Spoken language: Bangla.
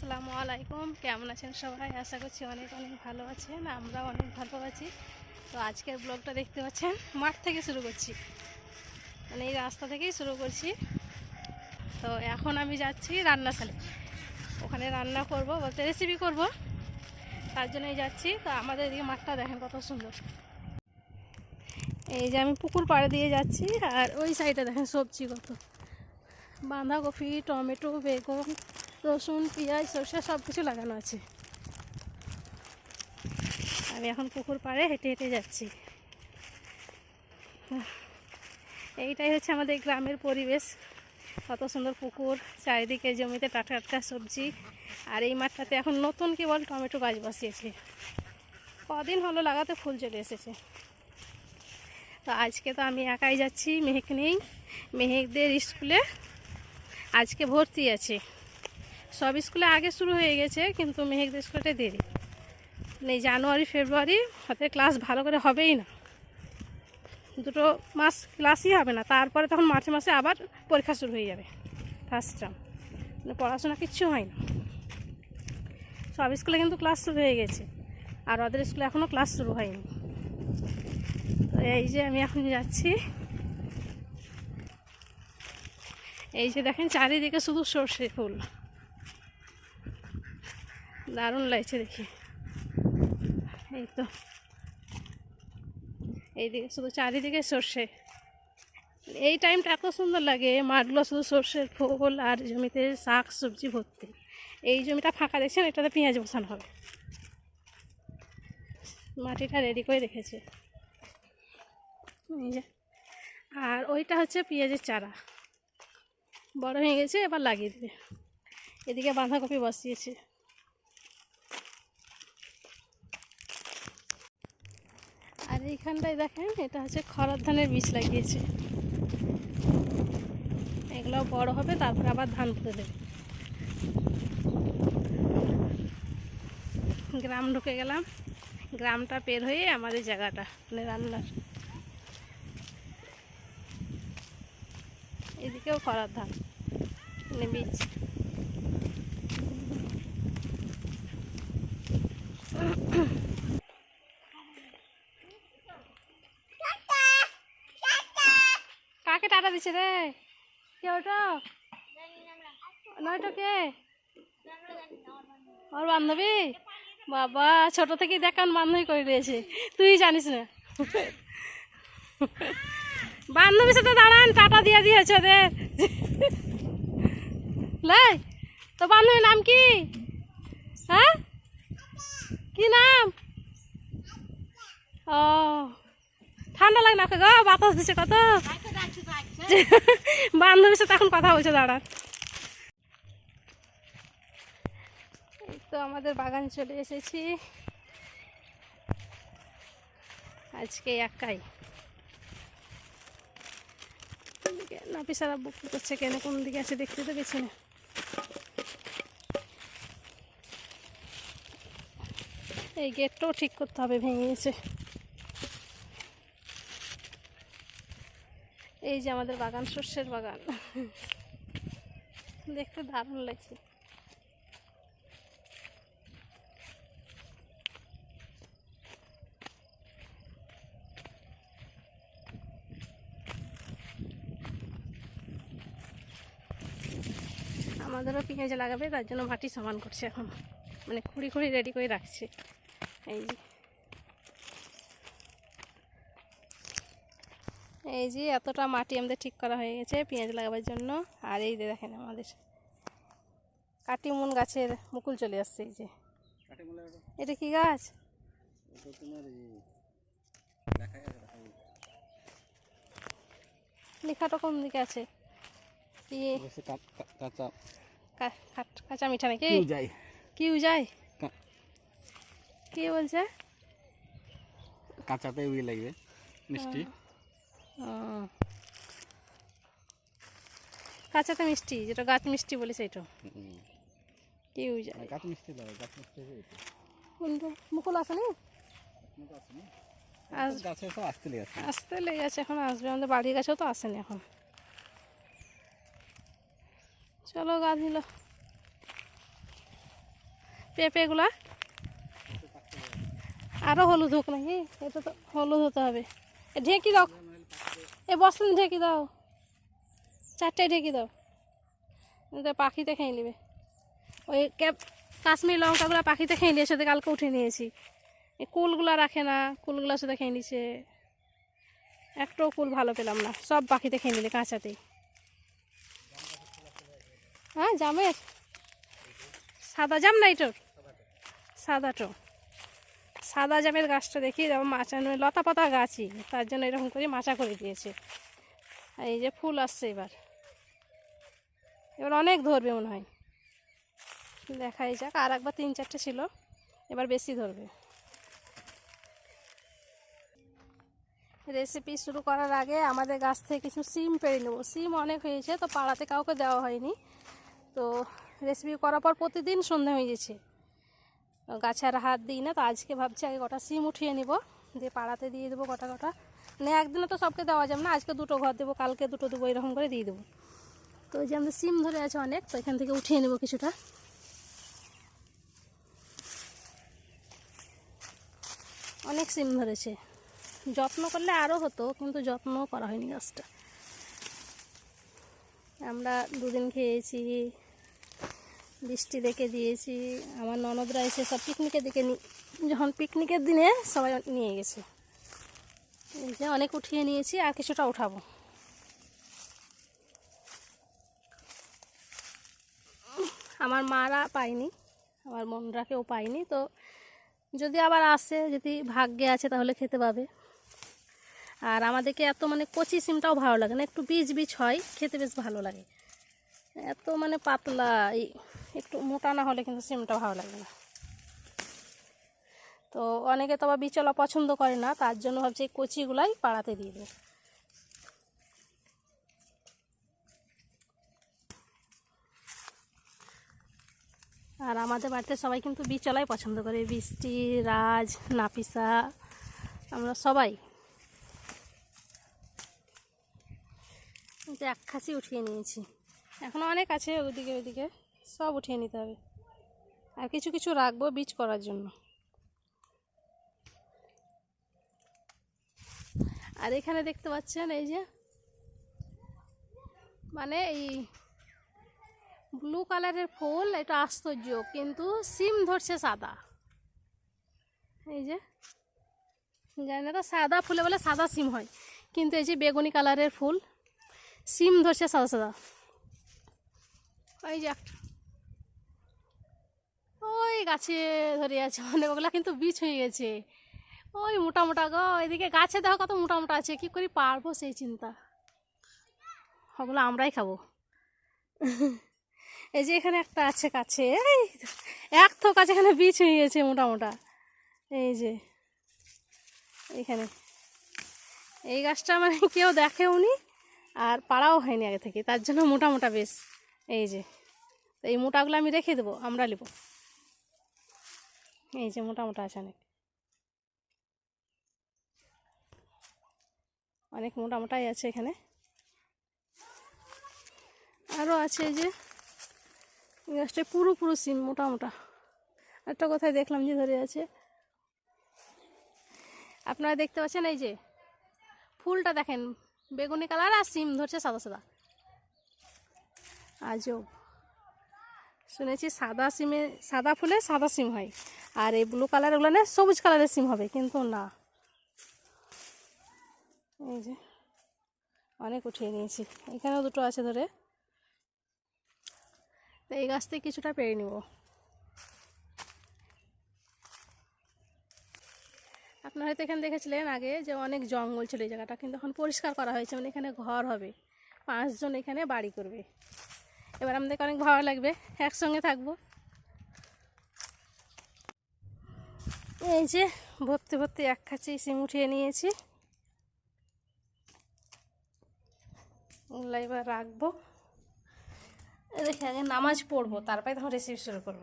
আসসালামু আলাইকুম। কেমন আছেন সবাই? আশা করছি অনেক অনেক ভালো আছেন আমরা অনেক ভালো আছি। তো আজকের ব্লগটা দেখতে পাচ্ছেন, মাঠ থেকে শুরু করছি। মানে এই রাস্তা থেকেই শুরু করছি। তো এখন আমি যাচ্ছি রান্নাশালে ওখানে রান্না করব বলতে রেসিপি করব। তার জন্যই যাচ্ছি। তো আমাদের এদিকে মাঠটা দেখেন কত সুন্দর। এই যে আমি পুকুর পাড়ে দিয়ে যাচ্ছি, আর ওই সাইডে দেখেন সবজি কত। বাঁধাকপি, টমেটো, বেগুন। রসুন, পেঁয়াজ, সরষে সব কিছু লাগানো আছে। আমি এখন পুকুর পাড়ে হেঁটে হেঁটে যাচ্ছি। এইটাই হচ্ছে আমাদের গ্রামের পরিবেশ। কত সুন্দর পুকুর, চারিদিকে জমিতে টাটকা টাটকা সবজি। আর এই মাঠটাতে এখন নতুন কেবল টমেটো গাছ বসিয়েছে। কদিন হলো লাগাতে ফুল চলে এসেছে। তো আজকে তো আমি একাই যাচ্ছি, মেহেক নেই। মেহেকদের স্কুলে আজকে ভর্তি আছে। সব স্কুলে আগে শুরু হয়ে গেছে, কিন্তু মেহেকদের স্কুলটা দেরি। মানে জানুয়ারি, ফেব্রুয়ারি, হাতে ক্লাস ভালো করে হবেই না। দুটো মাস ক্লাসই হবে না, তারপরে তখন মার্চে মাসে আবার পরীক্ষা শুরু হয়ে যাবে ফার্স্ট টার্ম মানে পড়াশোনা কিচ্ছু হয় না। সব স্কুলে কিন্তু ক্লাস শুরু হয়ে গেছে, আর ওদের স্কুলে এখনও ক্লাস শুরু হয়নি। তো এই যে আমি এখন যাচ্ছি। এই যে দেখেন, চারিদিকে শুধু সর্ষে ফুল। দারুণ লাগছে দেখি। এই তো। এইদিকে শুধু চারিদিকে সর্ষে। এই টাইমটা এত সুন্দর লাগে মাঠগুলো শুধু সর্ষের ফুল আর জমিতে শাক, সবজি ভর্তি। এই জমিটা ফাঁকা দেখছেন, এটাতে পেঁয়াজ বসানো হবে। মাটিটা রেডি করে রেখেছে। আর ওইটা হচ্ছে পেঁয়াজের চারা। বড় হয়ে গেছে, এবার লাগিয়ে দেবে। এদিকে বাঁধাকপি বসিয়েছে। এইখানটায় দেখেন, এটা হচ্ছে খরার ধানের বীজ লাগিয়েছে। এগুলো বড় হবে, তারপর আবার ধান পুঁতে দেবে। গ্রাম ঢুকে গেলাম, গ্রামটা পের হয়ে আমাদের জায়গাটা মানে রান্নার। এদিকেও খরার ধান মানে বীজ। টাটা দিচ্ছে রে। কে ওটা? নয়টা কে? ওর বান্ধবী? বাবা, ছোট থেকে দেখান বান্ধবী করে দিয়েছে। তুই জানিস না। বান্ধবীর সাথে দাঁড়ান, টাটা দিয়ে দিয়েছে ওদের। লাই, তো বান্ধবীর নাম কি? হ্যাঁ? কি নাম? ও, ঠান্ডা লাগে না গো? বাতাস দিচ্ছে কত? বান্ধবীর সাথে এখন কথা বলছে, দাঁড়া। এই তো আমাদের বাগান চলে এসেছি। আজকে একাই। নাপিসারা বুক করছে কেন, কোন দিকে আছে দেখতে তো গেছি না। এই গেটটাও ঠিক করতে হবে, ভেঙে গেছে। এই যে আমাদের বাগান সর্ষের বাগান। দেখতে দারুণ লাগছে। আমাদেরও পেঁয়াজ লাগাবে, তার জন্য মাটি সমান করছে এখন। মানে খুঁড়ি খুঁড়ি রেডি করে রাখছে। এই যে। এই যে এতটা মাটি আমাদের ঠিক করা হয়ে গেছে পেঁয়াজ লাগাবার জন্য। আর এই যে দেখেন আমাদের কাটিমুন গাছের মুকুল চলে আসছে এই যে। এটা কি গাছ? লেখাটা কোন দিকে আছে? ইয়ে কাঁচা মিঠা নাকি? কি যায় কা- বলছে? কাঁচাতে উই লাগবে মিষ্টি। কাঁচাতে মিষ্টি যেটা গাছ মিষ্টি বলে সেইটা হুম। কি যায় গাছ মিষ্টি লাগে গাছ মিষ্টি। কিন্তু মুকুল আসেনি আস গাছে সব আসতে লেগেছে আসতে লেগে আছে। এখন আসবে। আমাদের বাড়ির কাছেও তো আসেনি এখন। চলো গাছ দিল পেঁপেগুলা আরও হলুদ হোক নাকি? এটা তো হলুদ হতে হবে। ঢেঁকি ঢেকি দাও এ বস্তান ঢেকি দাও। চারটে ঢেকি দাও। পাখিতে খেয়ে নেবে। ওই ক্যাপ, কাশ্মীর লঙ্কাগুলো পাখিতে খেয়ে নিয়েছে ওদের কালকে উঠে নিয়েছি। এই কুলগুলো রাখে না, কুলগুলো সাথে খেয়ে নিছে একটাও কুল ভালো পেলাম না, সব পাখিতে খেয়ে নিলে কাঁচাতেই। হ্যাঁ জামের সাদা, জাম না এটার? সাদাটো। সাদা জামের গাছটা দেখি, যেমন মাচানো লতা পাতা গাছই। তার জন্য এরকম করে মাচা করে দিয়েছে। আর এই যে ফুল আসছে এবার। এবার অনেক ধরবে মনে হয়। দেখাই যাক, আর একবার তিন চারটে ছিল, এবার বেশি ধরবে। রেসিপি শুরু করার আগে আমাদের গাছ থেকে কিছু সিম পেরে নেব। সিম অনেক হয়েছে, তো পাড়াতে কাউকে দেওয়া হয়নি। তো রেসিপি করার পর প্রতিদিন সন্ধে হয়ে গেছে। গাছে আর হাত দিই না, তো আজকে ভাবছি আগে কটা সিম উঠিয়ে নিব, দিয়ে পাড়াতে দিয়ে দেবো কটা কটা। মানে একদিনে তো সবকে দেওয়া যাবে না, আজকে দুটো ঘর দেবো, কালকে দুটো দেবো, এরকম করে দিয়ে দেবো। তো ওই যে আমাদের সিম ধরে আছে অনেক, তো এখান থেকে উঠিয়ে নেব কিছুটা। অনেক সিম ধরেছে। যত্ন করলে আরও হতো, কিন্তু যত্ন করা হয়নি গাছটা। আমরা দুদিন খেয়েছি বৃষ্টি দেখে দিয়েছি, আমার ননদরা এসে সব পিকনিকের দিকে যখন পিকনিকের দিনে সবাই নিয়ে গেছে। এই যে অনেক উঠিয়ে নিয়েছি, আর কিছুটা উঠাবো। আমার মারা পায়নি, আমার বোনরা কেউ পায়নি, তো যদি আবার আসে, যদি ভাগ্যে আছে তাহলে খেতে পাবে। আর আমাদেরকে এত মানে কচি সিমটাও ভালো লাগে না, একটু বীজ বীজ হয়, খেতে বেশ ভালো লাগে। এত মানে পাতলা, এই একটু মোটা না হলে কিন্তু সিমটা ভালো লাগে না। তো অনেকে তো আবার বিচলা পছন্দ করে না, তার জন্য ভাবছি এই কচিগুলাই পাড়াতে দিয়ে দেবো আর আমাদের বাড়িতে সবাই কিন্তু বিচলাই পছন্দ করে, বৃষ্টি, রাজ, নাপিসা, আমরা সবাই। এক খাসি উঠিয়ে নিয়েছি। এখনও অনেক আছে ওইদিকে ওইদিকে সব উঠিয়ে নিতে হবে। আর কিছু কিছু রাখব বীজ করার জন্য। আর এখানে দেখতে পাচ্ছেন এই যে মানে এই ব্লু কালারের ফুল, এটা আশ্চর্য, কিন্তু সিম ধরছে সাদা। এই যে, জানি না তো, সাদা ফুলে বলে সাদা সিম হয়, কিন্তু এই যে বেগুনি কালারের ফুল, সিম ধরছে সাদা সাদা। এই যে একটা। গাছে ধরে আছে অনেক ওগুলা কিন্তু বীজ হয়ে গেছে। ওই মোটা মোটা গো, এদিকে গাছে দেখো কত মোটা মোটা আছে, কি করে পারব সেই চিন্তা। ওগুলো আমরাই খাব। এই যে এখানে একটা আছে কাছে এই এক তো কাছে এখানে বীজ হয়ে গেছে মোটা মোটা, এই যে এখানে। এই গাছটা মানে কেউ দেখেও নি আর পাড়াও হয়নি আগে থেকে, তার জন্য মোটা মোটা বেশ, এই যে। এই মোটাগুলো আমি রেখে দেবো, আমরা নেব। এই যে মোটা মোটা আছে অনেক। অনেক মোটা মোটাই আছে এখানে। আরও আছে এই যে গাছটা পুরো পুরো সিম মোটা মোটা একটা কোথায় দেখলাম যে ধরে আছে। আপনারা দেখতে পাচ্ছেন এই যে, ফুলটা দেখেন, বেগুনি কালার আর সিম ধরছে সাদা সাদা। আজব। শুনেছি সাদা সিমে, সাদা ফুলে সাদা সিম হয়। আর এই ব্লু কালার ওগুলো না সবুজ কালারের সিম হবে, কিন্তু না। এই যে, অনেক উঠিয়ে নিয়েছি। এখানেও দুটো আছে ধরে। তো এই গাছ থেকে কিছুটা পেরে নিব। আপনারা হয়তো এখানে দেখেছিলেন আগে যে অনেক জঙ্গল ছিল এই জায়গাটা, কিন্তু এখন পরিষ্কার করা হয়েছে মানে এখানে ঘর হবে। পাঁচজন এখানে বাড়ি করবে। এবার আমাদেরকে অনেক ভালো লাগবে, একসঙ্গে থাকব। এই যে ভর্তি ভর্তি এক খাঁচি সিম উঠিয়ে নিয়েছি। ওগুলো এবার রাখব। দেখি আগে নামাজ পড়ব, তারপরে তখন রেসিপি শুরু করব।